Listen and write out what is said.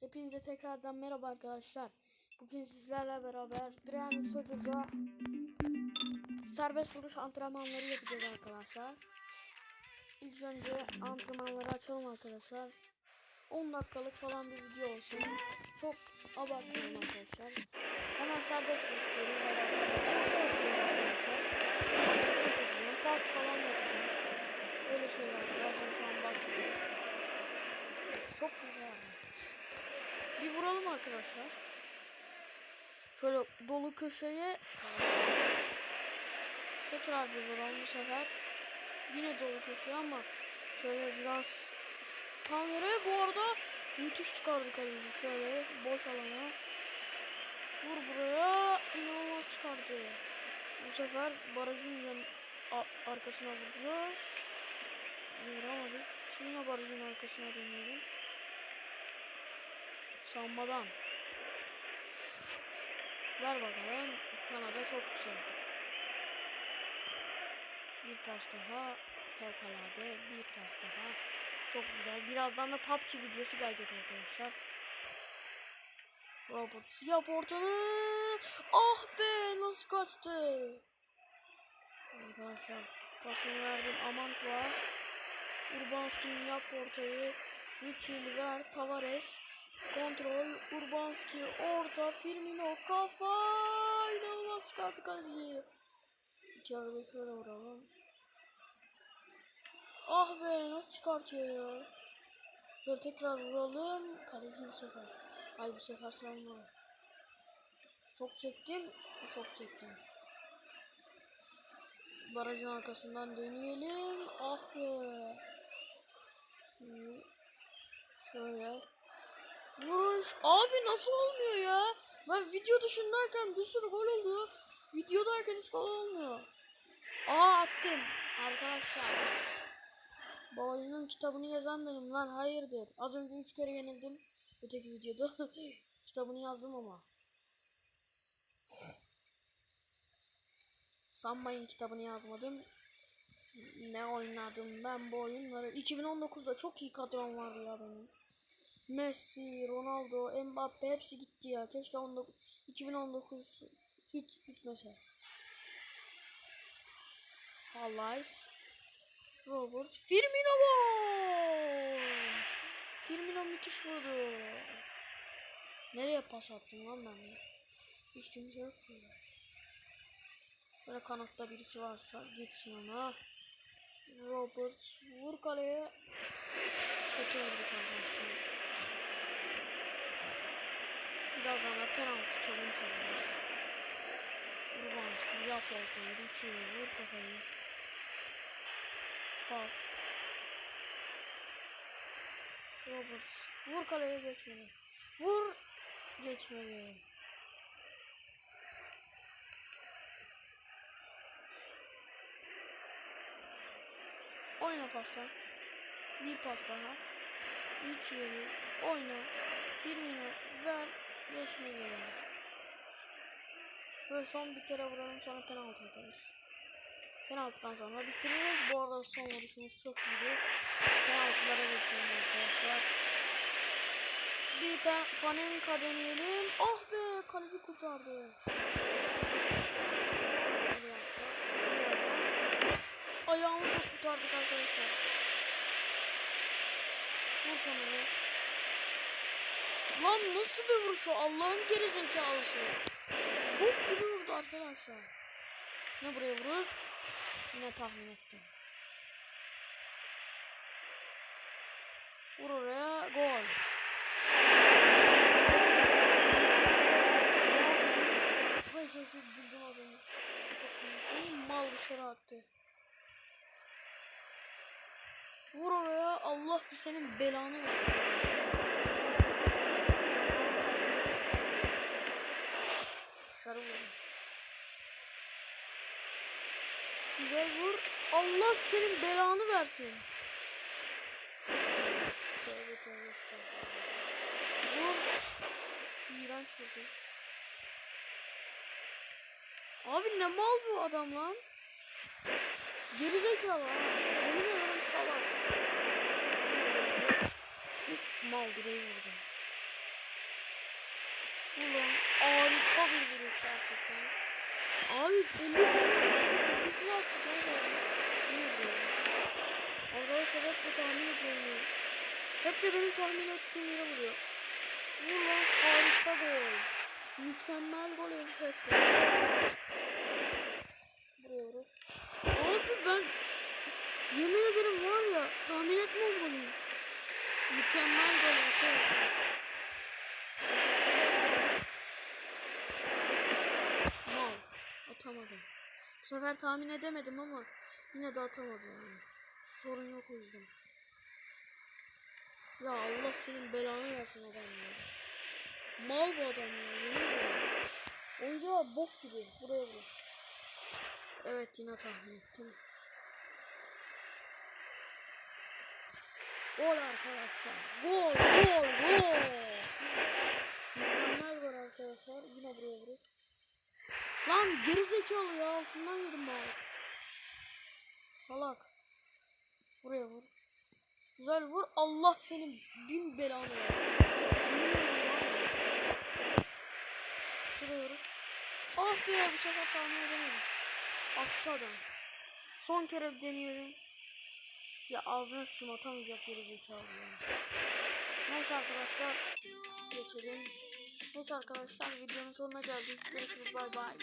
Hepinize tekrardan merhaba arkadaşlar. Bugün sizlerle beraber Brian Soldier'da serbest vuruş antrenmanları yapacağız arkadaşlar. İlk önce antrenmanları açalım arkadaşlar. 10 dakikalık falan bir video olsun. Çok abartmayalım arkadaşlar. Hemen serbest vuruş diyelim. Arkadaşlar. Pas falan yapacağım. Öyle şeyler. Zaten şu an başladı. Çok güzel. Bir vuralım arkadaşlar. Şöyle dolu köşeye tekrar bir vuralım bu sefer. Yine dolu köşeye ama şöyle biraz tam yere bu arada müthiş çıkardı kaleci. Şöyle boş alana. Vur buraya. inanılmaz çıkardı. Bu sefer barajın yan arkasına vuracağız. Vuramadık. Yine barajın arkasına dönüyorum. Sanmadan. Ver bakalım. Kanada çok güzel. Bir pas daha. Fevkalade. Bir pas daha. Çok güzel. Birazdan da PUBG videosu gelecek arkadaşlar. Robert yap ortanı. Ah be nasıl kaçtı. Arkadaşlar pasını verdim Amantla. Urbanski'nin yap ortayı. Richel ver Tavares. Kontrol Urbanski orta Firmino kafa inanılmaz çıkarttı kaleci. Bir kere de şöyle vuralım. Ah be nasıl çıkartıyor ya. Şöyle tekrar vuralım. Kaleci bu sefer. Ay bu sefer vur. Çok çektim. Çok çektim. Barajın arkasından deneyelim. Ah be. Şimdi şöyle Vuruş. Abi nasıl olmuyor ya? Ben video dışındayken bir sürü gol oluyor. Videodayken hiç gol olmuyor. Aa attım. Arkadaşlar. Oyunun kitabını yazan benim lan hayırdır. Az önce 3 kere yenildim. Öteki videoda. kitabını yazdım ama. Sanmayın kitabını yazmadım. Ne oynadım ben bu oyunları. 2019'da çok iyi kadrom vardı ya benim. Messi, Ronaldo, Mbappe hepsi gitti ya. Keşke 19, 2019 hiç bitmese. Hallays. Robert. Firmino. Firmino müthiş vurdu. Nereye pas attım lan ben? Hiç kimse yok ki. Böyle kanatta birisi varsa geçsin ona. Robert vur kaleye. Kötü vurduk arkadaşlar. Birazdan da penaltı çalmış oluruz. Urbanski yap ortayı, Richie vur kafayı. Pas. Robert vur kaleye geçmeli. Vur geçmeli. Oyna pasla. Bir pas daha. Richie oyna. Firmino ver. Geçmedi. Böyle son bir kere vuralım sonra penaltı yaparız. Penaltıdan sonra bitiririz. Bu arada son vuruşumuz çok iyiydi. Penaltılara geçelim arkadaşlar. Bir pen Panenka deneyelim. Oh be kaleci kurtardı. Ayağımı kurtardık arkadaşlar. Vur kamerayı. Lan nasıl bir vuruş o Allah'ın geri zekalısı. Hop gibi vurdu arkadaşlar. Ne buraya vurur? Yine tahmin ettim. Vur oraya gol. Vay şey çok güldüm önce. Çok güldüm. Mal dışarı attı. Vur oraya Allah bir senin belanı versin. Dışarı vur. Güzel vur. Allah senin belanı versin. Tövbe tövbe. Vur. İğrenç vurdu. Abi ne mal bu adam lan? Geri zekalı ha. Yemin ederim salak. Mal direği vurdu. Ulan vuruş gerçekten. Abi 50 ikisini attık oldu? Ne oldu? Arkadaşlar hep de tahmin ediyorum. Hep de benim tahmin ettiğim yere vuruyor. Vur lan harika gol. Mükemmel gol enfes gol. Buraya vurur. Abi ben yemin ederim var ya tahmin etmez golü. Mükemmel gol arkadaşlar. Mal. Atamadı. Bu sefer tahmin edemedim ama yine de atamadı yani. Sorun yok o yüzden. Ya Allah senin belanı versin adam ya. Mal bu adam ya. Yemin. Oyuncular bok gibi. Buraya vurun. Evet yine tahmin ettim. Gol arkadaşlar. Gol. Mükemmel gol arkadaşlar. Yine buraya vurur. Lan gerizekalı ya altından yedim bari. Salak. Buraya vur. Güzel vur. Allah senin bin belanı ver. Vur. Ah be bu sefer tahmin edemedim. Attı adam. Son kere deneyelim. Ya ağzına sıçım atamayacak gerizekalı ya. Neyse arkadaşlar. Geçelim. Neyse arkadaşlar videonun sonuna geldik. Görüşürüz bay bay.